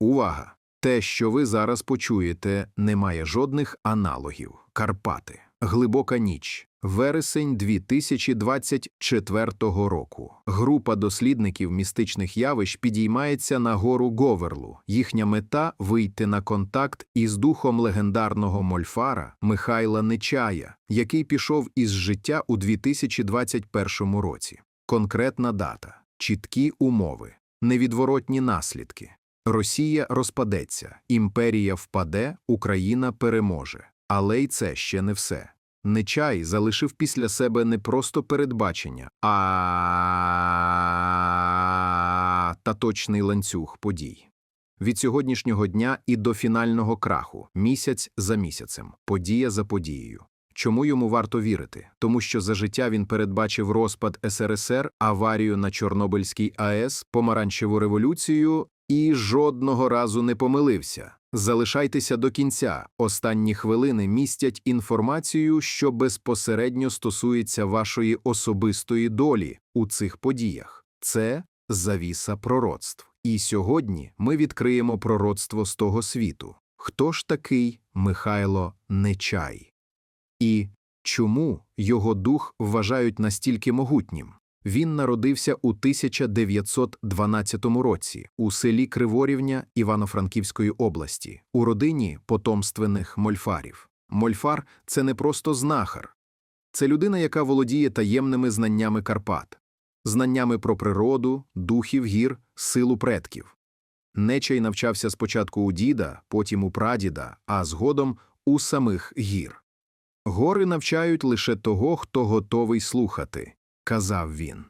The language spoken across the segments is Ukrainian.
Увага! Те, що ви зараз почуєте, не має жодних аналогів. Карпати. Глибока ніч. Вересень 2024 року. Група дослідників містичних явищ підіймається на гору Говерлу. Їхня мета вийти на контакт із духом легендарного мольфара Михайла Нечая, який пішов із життя у 2021 році. Конкретна дата, чіткі умови, невідворотні наслідки. Росія розпадеться, імперія впаде, Україна переможе. Але й це ще не все. Нечай залишив після себе не просто передбачення, а та точний ланцюг подій. Від сьогоднішнього дня і до фінального краху, місяць за місяцем, подія за подією. Чому йому варто вірити? Тому що за життя він передбачив розпад СРСР, аварію на Чорнобильській АЕС, помаранчеву революцію і жодного разу не помилився. Залишайтеся до кінця. Останні хвилини містять інформацію, що безпосередньо стосується вашої особистої долі у цих подіях. Це завіса пророцтв. І сьогодні ми відкриємо пророцтво з того світу. Хто ж такий Михайло Нечай? І чому його дух вважають настільки могутнім? Він народився у 1912 році у селі Криворівня Івано-Франківської області, у родині потомственних мольфарів. Мольфар це не просто знахар, це людина, яка володіє таємними знаннями Карпат, знаннями про природу, духів гір, силу предків. Нечай навчався спочатку у діда, потім у прадіда, а згодом у самих гір. Гори навчають лише того, хто готовий слухати казав він.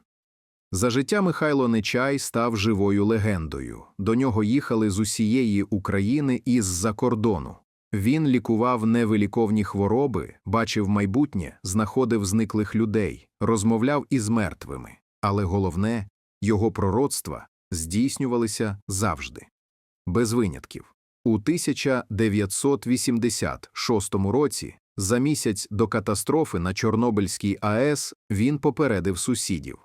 За життя Михайло Нечай став живою легендою. До нього їхали з усієї України і з-за кордону. Він лікував невиліковні хвороби, бачив майбутнє, знаходив зниклих людей, розмовляв із мертвими. Але головне, його пророцтва здійснювалися завжди, без винятків. У 1986 році за місяць до катастрофи на Чорнобильській АЕС він попередив сусідів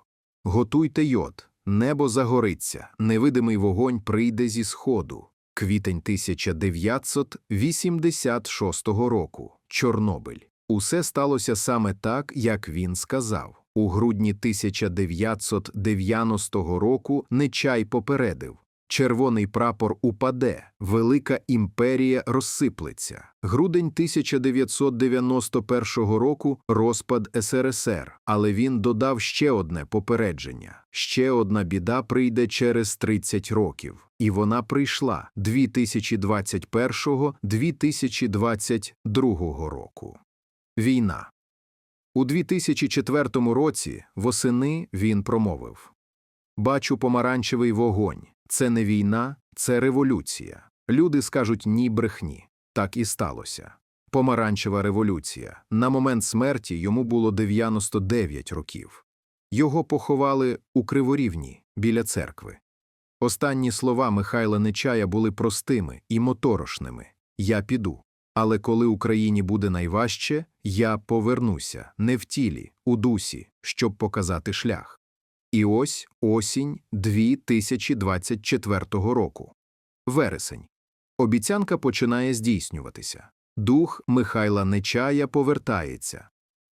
Готуйте йод, небо загориться, невидимий вогонь прийде зі сходу. Квітень 1986 року. Чорнобиль. Усе сталося саме так, як він сказав. У грудні 1990 року Нечай попередив Червоний прапор упаде, велика імперія розсиплеться. Грудень 1991 року розпад СРСР, але він додав ще одне попередження: ще одна біда прийде через 30 років, і вона прийшла 2021-2022 року. Війна у 2004 році восени він промовив: Бачу помаранчевий вогонь. Це не війна, це революція. Люди скажуть ні брехні. Так і сталося. Помаранчева революція. На момент смерті йому було 99 років. Його поховали у Криворівні біля церкви. Останні слова Михайла Нечая були простими і моторошними Я піду. Але коли Україні буде найважче, я повернуся не в тілі, у дусі, щоб показати шлях. І ось осінь 2024 року. Вересень. Обіцянка починає здійснюватися. Дух Михайла Нечая повертається.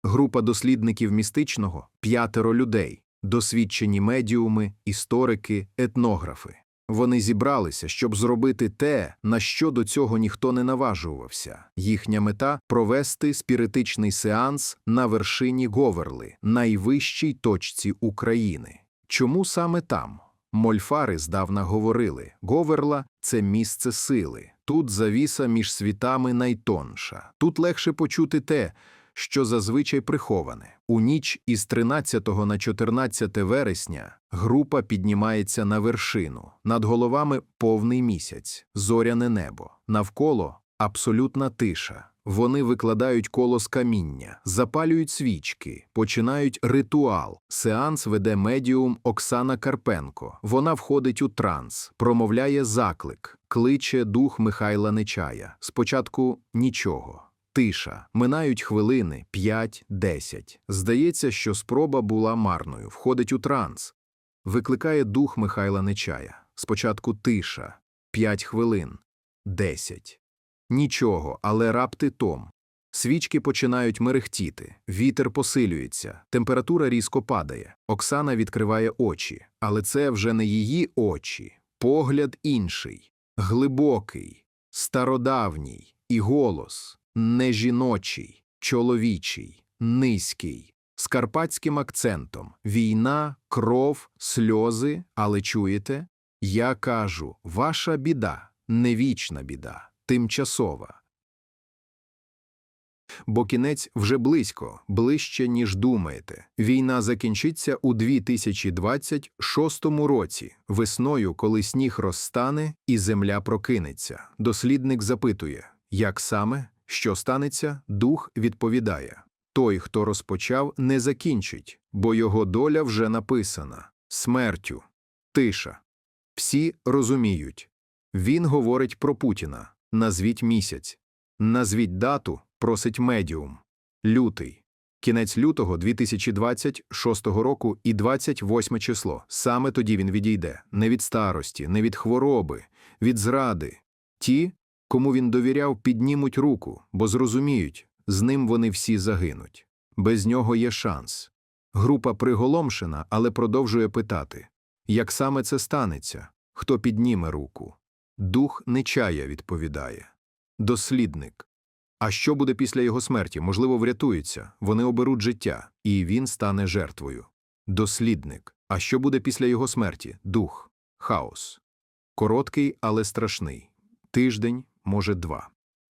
Група дослідників містичного п'ятеро людей, досвідчені медіуми, історики, етнографи. Вони зібралися, щоб зробити те, на що до цього ніхто не наважувався. Їхня мета провести спіритичний сеанс на вершині Говерли, найвищій точці України. Чому саме там? Мольфари здавна говорили Говерла це місце сили, тут завіса між світами найтонша, тут легше почути те, що зазвичай приховане. У ніч із 13 на 14 вересня група піднімається на вершину, над головами повний місяць, зоряне небо, навколо абсолютна тиша. Вони викладають коло з каміння, запалюють свічки, починають ритуал. Сеанс веде медіум Оксана Карпенко. Вона входить у транс, промовляє заклик, кличе дух Михайла Нечая. Спочатку нічого. Тиша, минають хвилини, п'ять, десять. Здається, що спроба була марною, входить у транс, викликає дух Михайла Нечая. Спочатку тиша, 5 хвилин, 10. Нічого, але рапти том. Свічки починають мерехтіти, вітер посилюється, температура різко падає. Оксана відкриває очі, але це вже не її очі, погляд інший, глибокий, стародавній, і голос не жіночий, чоловічий, низький, з карпатським акцентом. Війна, кров, сльози, але чуєте? Я кажу, ваша біда, не вічна біда, тимчасова. Бо кінець вже близько, ближче, ніж думаєте. Війна закінчиться у 2026 році, весною, коли сніг розстане і земля прокинеться. Дослідник запитує, як саме, що станеться, дух відповідає. Той, хто розпочав, не закінчить, бо його доля вже написана. Смертю. Тиша. Всі розуміють. Він говорить про Путіна. Назвіть місяць. Назвіть дату, просить медіум. Лютий. Кінець лютого 2026 року і 28 число. Саме тоді він відійде. Не від старості, не від хвороби, від зради. Ті, кому він довіряв, піднімуть руку, бо зрозуміють, з ним вони всі загинуть. Без нього є шанс. Група приголомшена, але продовжує питати, як саме це станеться, хто підніме руку. Дух Нечая відповідає. Дослідник. А що буде після його смерті? Можливо, врятується, вони оберуть життя, і він стане жертвою. Дослідник. А що буде після його смерті? Дух. Хаос. Короткий, але страшний. Тиждень, може, два.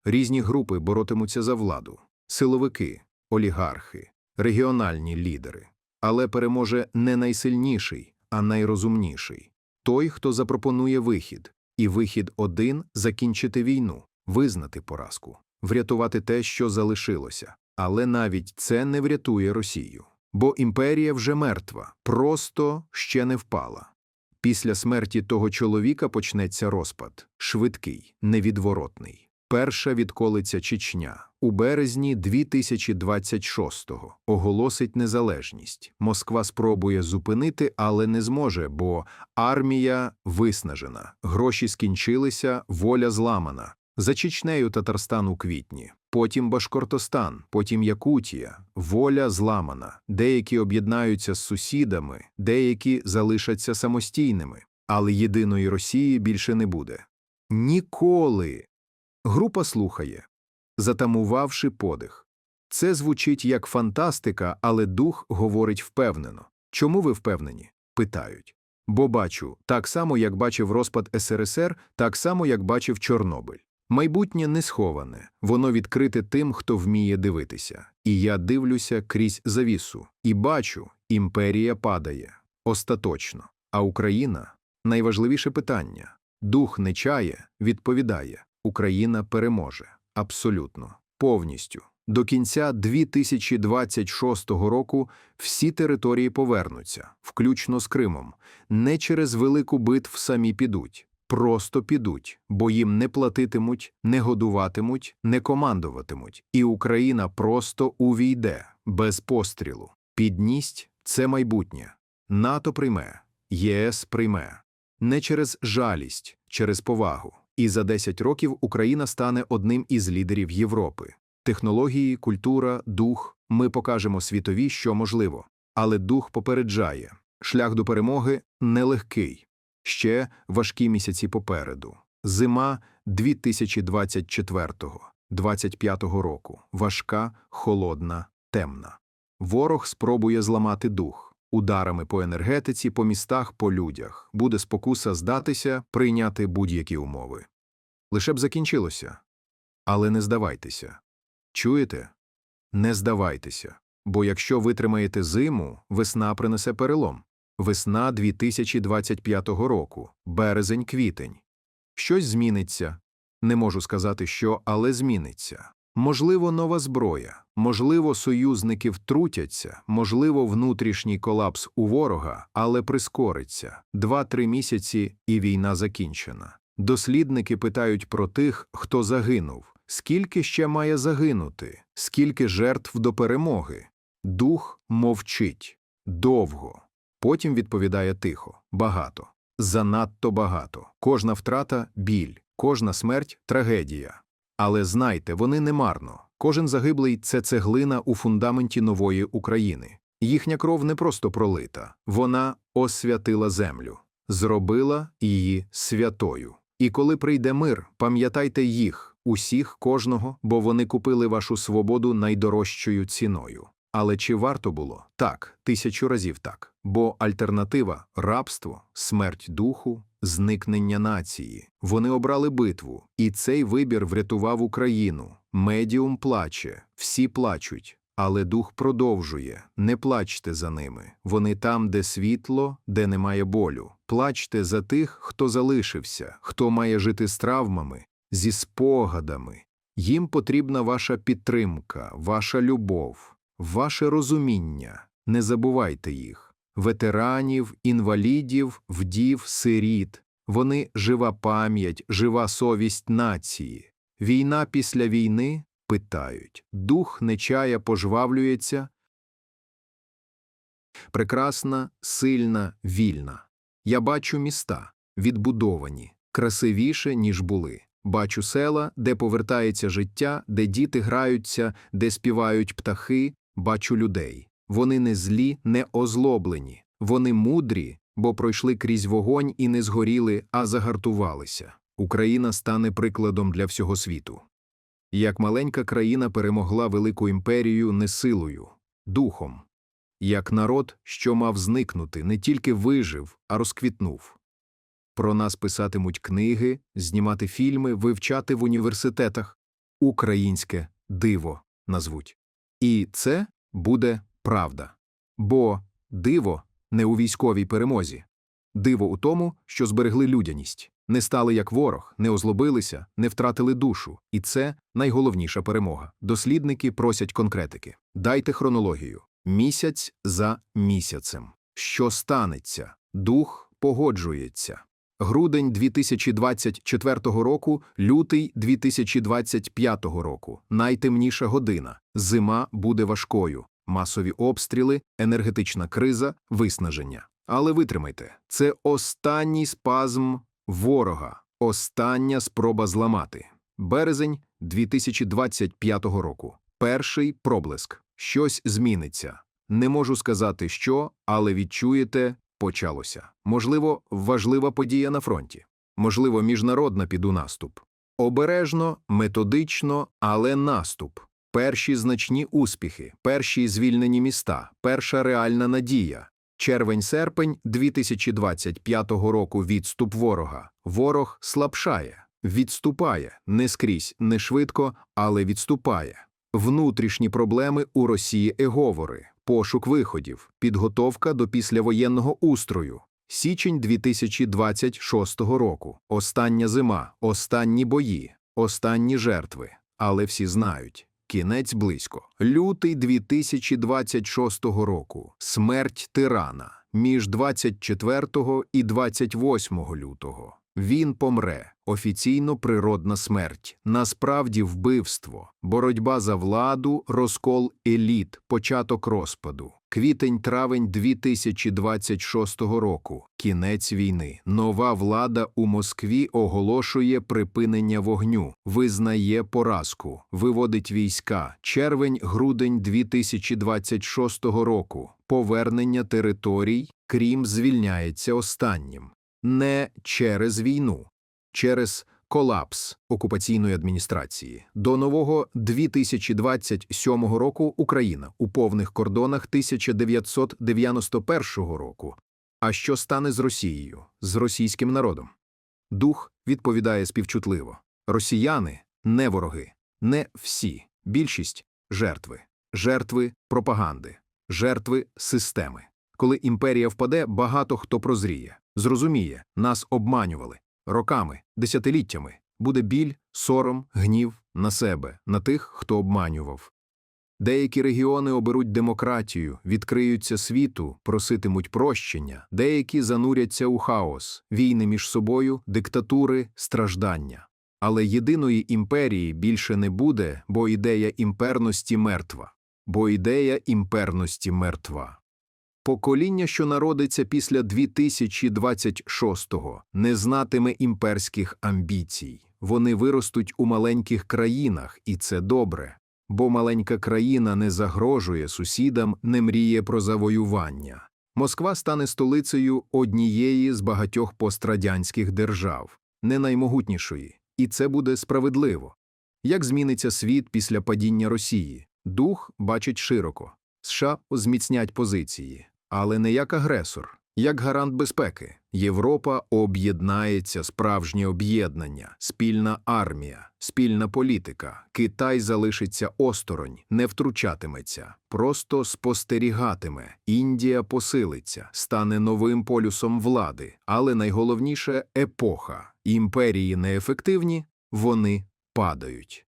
Різні групи боротимуться за владу. Силовики, олігархи, регіональні лідери. Але переможе не найсильніший, а найрозумніший. Той, хто запропонує вихід. І вихід один – закінчити війну, визнати поразку, врятувати те, що залишилося. Але навіть це не врятує Росію. Бо імперія вже мертва, просто ще не впала. Після смерті того чоловіка почнеться розпад, швидкий, невідворотний. Перша відколиться Чечня. У березні 2026-го оголосить незалежність. Москва спробує зупинити, але не зможе, бо армія виснажена, гроші скінчилися, воля зламана. За Чечнею Татарстан у квітні, потім Башкортостан, потім Якутія, воля зламана. Деякі об'єднаються з сусідами, деякі залишаться самостійними, але єдиної Росії більше не буде. Ніколи. Група слухає, затамувавши подих. Це звучить як фантастика, але дух говорить впевнено. Чому ви впевнені? питають. Бо бачу, так само, як бачив розпад СРСР, так само, як бачив Чорнобиль. Майбутнє не сховане, воно відкрите тим, хто вміє дивитися. І я дивлюся крізь завісу, і бачу, імперія падає. Остаточно. А Україна найважливіше питання. Дух не чає, відповідає. Україна переможе. Абсолютно. Повністю. До кінця 2026 року всі території повернуться, включно з Кримом. Не через велику битв самі підуть. Просто підуть, бо їм не платитимуть, не годуватимуть, не командуватимуть. І Україна просто увійде, без пострілу. Підність – це майбутнє. НАТО прийме, ЄС прийме. Не через жалість, через повагу. І за 10 років Україна стане одним із лідерів Європи. Технології, культура, дух – ми покажемо світові, що можливо. Але дух попереджає. Шлях до перемоги нелегкий. Ще важкі місяці попереду. Зима 2024-2025 року. Важка, холодна, темна. Ворог спробує зламати дух. Ударами по енергетиці, по містах, по людях. Буде спокуса здатися, прийняти будь-які умови. Лише б закінчилося. Але не здавайтеся. Чуєте? Не здавайтеся. Бо якщо витримаєте зиму, весна принесе перелом. Весна 2025 року, березень-квітень. Щось зміниться. Не можу сказати, що, але зміниться. Можливо, нова зброя, можливо, союзники втрутяться, можливо, внутрішній колапс у ворога, але прискориться. Два-три місяці і війна закінчена. Дослідники питають про тих, хто загинув. Скільки ще має загинути? Скільки жертв до перемоги? Дух мовчить. Довго. Потім відповідає тихо, багато. занадто багато. Кожна втрата біль, кожна смерть трагедія. Але знайте, вони не марно. Кожен загиблий це цеглина у фундаменті нової України. Їхня кров не просто пролита, вона освятила землю, зробила її святою. І коли прийде мир, пам'ятайте їх, усіх, кожного, бо вони купили вашу свободу найдорожчою ціною. Але чи варто було? Так, тисячу разів так. Бо альтернатива рабство, смерть духу, зникнення нації. Вони обрали битву, і цей вибір врятував Україну. Медіум плаче, всі плачуть. Але дух продовжує не плачте за ними. Вони там, де світло, де немає болю. Плачте за тих, хто залишився, хто має жити з травмами, зі спогадами. Їм потрібна ваша підтримка, ваша любов, ваше розуміння. Не забувайте їх. Ветеранів, інвалідів, вдів, сиріт. Вони жива пам'ять, жива совість нації. Війна після війни питають. Дух нечая пожвавлюється. Прекрасна, сильна, вільна. Я бачу міста, відбудовані, красивіше, ніж були. Бачу села, де повертається життя, де діти граються, де співають птахи, бачу людей. Вони не злі, не озлоблені, вони мудрі, бо пройшли крізь вогонь і не згоріли, а загартувалися. Україна стане прикладом для всього світу. Як маленька країна перемогла велику імперію не силою, духом, як народ, що мав зникнути, не тільки вижив, а розквітнув. Про нас писатимуть книги, знімати фільми, вивчати в університетах. Українське диво назвуть. І це буде правда. Бо диво не у військовій перемозі. Диво у тому, що зберегли людяність, не стали як ворог, не озлобилися, не втратили душу. І це найголовніша перемога. Дослідники просять конкретики. Дайте хронологію. Місяць за місяцем. Що станеться? Дух погоджується. Грудень 2024 року, лютий 2025 року. Найтемніша година. Зима буде важкою. Масові обстріли, енергетична криза, виснаження. Але витримайте, це останній спазм ворога, остання спроба зламати. Березень 2025 року. Перший проблиск. Щось зміниться. Не можу сказати, що, але відчуєте, почалося. Можливо, важлива подія на фронті. Можливо, міжнародна піду наступ. Обережно, методично, але наступ. Перші значні успіхи, перші звільнені міста, перша реальна надія. Червень-серпень 2025 року відступ ворога. Ворог слабшає, відступає не скрізь, не швидко, але відступає. Внутрішні проблеми у Росії еговори, пошук виходів, підготовка до післявоєнного устрою. Січень 2026 року. Остання зима, останні бої, останні жертви. Але всі знають. Кінець близько. Лютий 2026 року. Смерть тирана. Між 24 і 28 лютого. Він помре. Офіційно природна смерть. Насправді вбивство. Боротьба за владу, розкол еліт, початок розпаду. Квітень-травень 2026 року. Кінець війни. Нова влада у Москві оголошує припинення вогню, визнає поразку, виводить війська. Червень-грудень 2026 року. Повернення територій. Крім звільняється останнім. Не через війну, через колапс окупаційної адміністрації. До нового 2027 року Україна у повних кордонах 1991 року. А що стане з Росією, з російським народом? Дух відповідає співчутливо: росіяни не вороги, не всі, більшість жертви, жертви пропаганди, жертви системи. Коли імперія впаде, багато хто прозріє, зрозуміє, нас обманювали роками, десятиліттями. Буде біль, сором, гнів на себе, на тих, хто обманював. Деякі регіони оберуть демократію, відкриються світу, проситимуть прощення, деякі зануряться у хаос, війни між собою, диктатури, страждання. Але єдиної імперії більше не буде, бо ідея імперності мертва, бо ідея імперності мертва. Покоління, що народиться після 2026-го, не знатиме імперських амбіцій. Вони виростуть у маленьких країнах, і це добре. Бо маленька країна не загрожує сусідам, не мріє про завоювання. Москва стане столицею однієї з багатьох пострадянських держав, не наймогутнішої, і це буде справедливо. Як зміниться світ після падіння Росії? Дух бачить широко. США зміцнять позиції, але не як агресор, як гарант безпеки. Європа об'єднається, справжнє об'єднання, спільна армія, спільна політика. Китай залишиться осторонь, не втручатиметься, просто спостерігатиме. Індія посилиться, стане новим полюсом влади, але найголовніше епоха. Імперії неефективні, вони падають.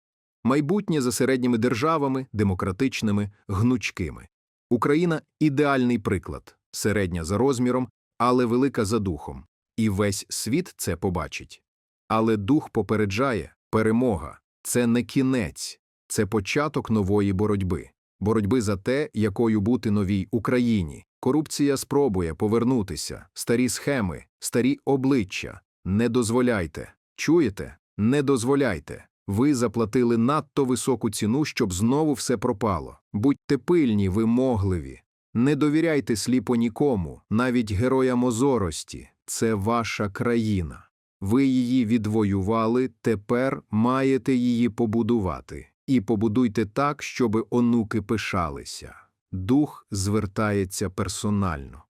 Майбутнє за середніми державами, демократичними, гнучкими. Україна ідеальний приклад, середня за розміром, але велика за духом. І весь світ це побачить. Але дух попереджає перемога це не кінець, це початок нової боротьби. Боротьби за те, якою бути новій Україні. Корупція спробує повернутися, старі схеми, старі обличчя. Не дозволяйте. Чуєте? Не дозволяйте. Ви заплатили надто високу ціну, щоб знову все пропало. Будьте пильні, вимогливі. Не довіряйте сліпо нікому, навіть героям озорості. Це ваша країна. Ви її відвоювали, тепер маєте її побудувати. І побудуйте так, щоби онуки пишалися. Дух звертається персонально.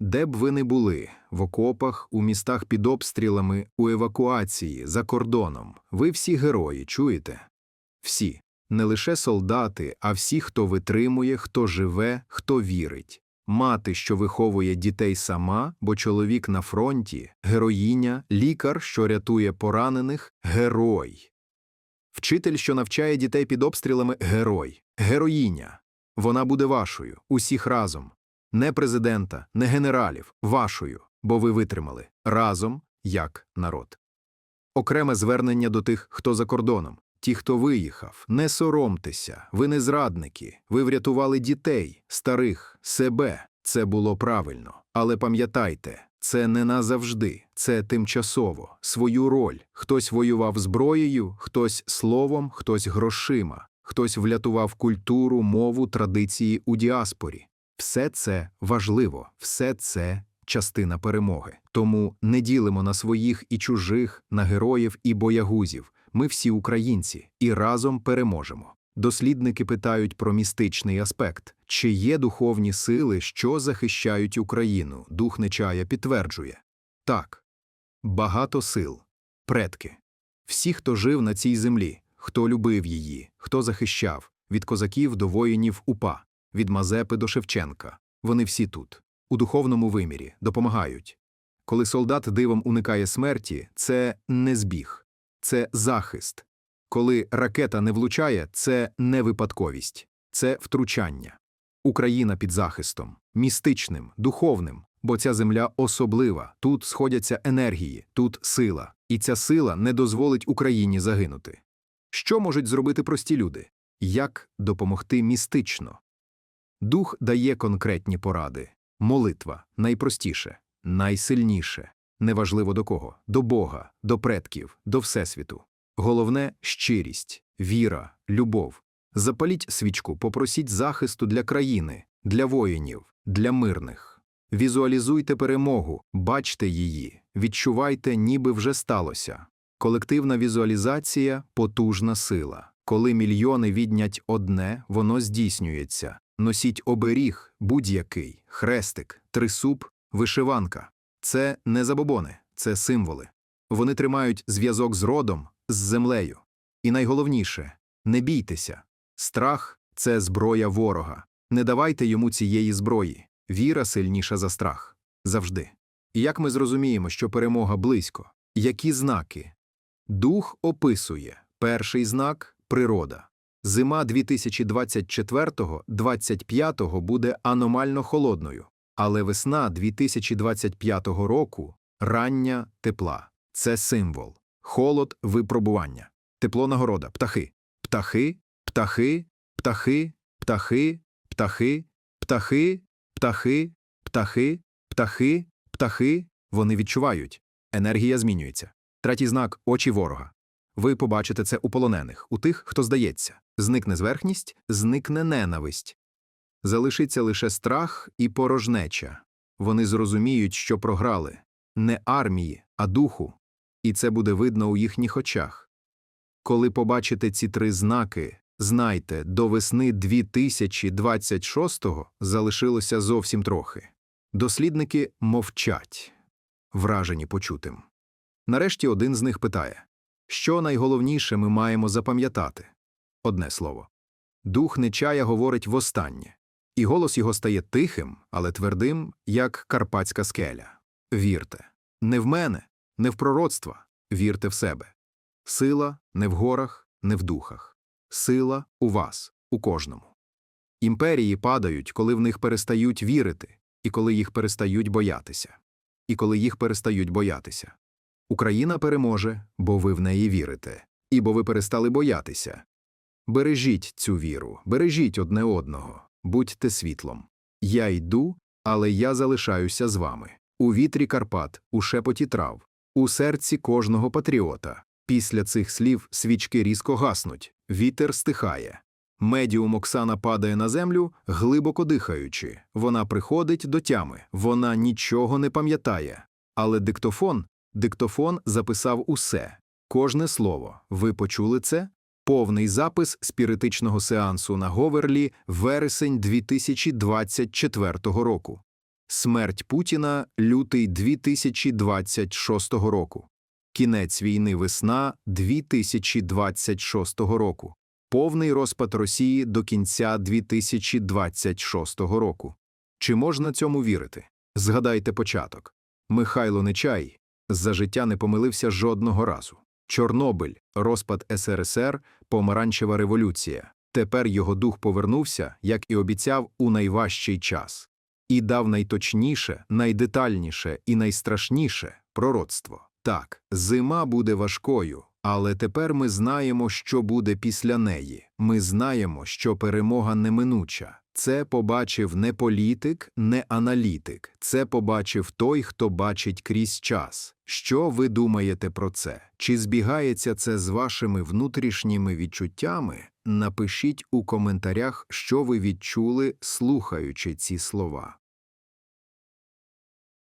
Де б ви не були в окопах, у містах під обстрілами, у евакуації, за кордоном, ви всі герої, чуєте? Всі, не лише солдати, а всі, хто витримує, хто живе, хто вірить. Мати, що виховує дітей сама, бо чоловік на фронті, героїня, лікар, що рятує поранених, герой. Вчитель, що навчає дітей під обстрілами, герой, героїня. Вона буде вашою, усіх разом. Не президента, не генералів, вашою, бо ви витримали разом як народ. Окреме звернення до тих, хто за кордоном, ті, хто виїхав, не соромтеся, ви не зрадники, ви врятували дітей, старих, себе. Це було правильно. Але пам'ятайте, це не назавжди, це тимчасово, свою роль. Хтось воював зброєю, хтось словом, хтось грошима, хтось влятував культуру, мову, традиції у діаспорі. Все це важливо, все це частина перемоги. Тому не ділимо на своїх і чужих, на героїв і боягузів. Ми всі українці і разом переможемо. Дослідники питають про містичний аспект: чи є духовні сили, що захищають Україну? Дух Нечая підтверджує так, багато сил, предки, всі, хто жив на цій землі, хто любив її, хто захищав, від козаків до воїнів УПА від Мазепи до Шевченка. Вони всі тут, у духовному вимірі, допомагають. Коли солдат дивом уникає смерті, це не збіг, це захист. Коли ракета не влучає, це не випадковість, це втручання. Україна під захистом, містичним, духовним, бо ця земля особлива, тут сходяться енергії, тут сила, і ця сила не дозволить Україні загинути. Що можуть зробити прості люди? Як допомогти містично? Дух дає конкретні поради. Молитва найпростіше, найсильніше, неважливо до кого, до Бога, до предків, до Всесвіту. Головне щирість, віра, любов. Запаліть свічку, попросіть захисту для країни, для воїнів, для мирних. Візуалізуйте перемогу, бачте її, відчувайте, ніби вже сталося. Колективна візуалізація потужна сила. Коли мільйони віднять одне, воно здійснюється. Носіть оберіг, будь-який, хрестик, трисуб, вишиванка. Це не забобони, це символи. Вони тримають зв'язок з родом, з землею. І найголовніше не бійтеся. Страх це зброя ворога. Не давайте йому цієї зброї. Віра сильніша за страх. Завжди. І як ми зрозуміємо, що перемога близько? Які знаки? Дух описує перший знак природа. Зима 2024-25 буде аномально холодною, але весна 2025 року рання тепла. Це символ, холод випробування, тепло нагорода, птахи, птахи, птахи, птахи, птахи, птахи, Птахи, птахи, птахи, птахи, птахи. Вони відчувають. Енергія змінюється. Третій знак очі ворога. Ви побачите це у полонених, у тих, хто здається. Зникне зверхність, зникне ненависть. Залишиться лише страх і порожнеча. Вони зрозуміють, що програли не армії, а духу, і це буде видно у їхніх очах. Коли побачите ці три знаки, знайте, до весни 2026-го залишилося зовсім трохи. Дослідники мовчать, вражені почутим. Нарешті один з них питає що найголовніше ми маємо запам'ятати? Одне слово. Дух Нечая говорить востаннє, і голос його стає тихим, але твердим, як карпатська скеля. Вірте. Не в мене, не в пророцтва, вірте в себе. Сила не в горах, не в духах. Сила у вас, у кожному. Імперії падають, коли в них перестають вірити, і коли їх перестають боятися. І коли їх перестають боятися. Україна переможе, бо ви в неї вірите, і бо ви перестали боятися. Бережіть цю віру, бережіть одне одного, будьте світлом. Я йду, але я залишаюся з вами. У вітрі Карпат, у шепоті трав, у серці кожного патріота. Після цих слів свічки різко гаснуть, вітер стихає. Медіум Оксана падає на землю, глибоко дихаючи. Вона приходить до тями, вона нічого не пам'ятає. Але диктофон, диктофон записав усе. Кожне слово. Ви почули це? Повний запис спіритичного сеансу на Говерлі вересень 2024 року. Смерть Путіна лютий 2026 року. Кінець війни весна 2026 року. Повний розпад Росії до кінця 2026 року. Чи можна цьому вірити? Згадайте початок. Михайло Нечай за життя не помилився жодного разу. Чорнобиль, розпад СРСР, помаранчева революція. Тепер його дух повернувся, як і обіцяв, у найважчий час, і дав найточніше, найдетальніше і найстрашніше пророцтво. Так, зима буде важкою, але тепер ми знаємо, що буде після неї. Ми знаємо, що перемога неминуча. Це побачив не політик, не аналітик. Це побачив той, хто бачить крізь час. Що ви думаєте про це? Чи збігається це з вашими внутрішніми відчуттями? Напишіть у коментарях, що ви відчули, слухаючи ці слова.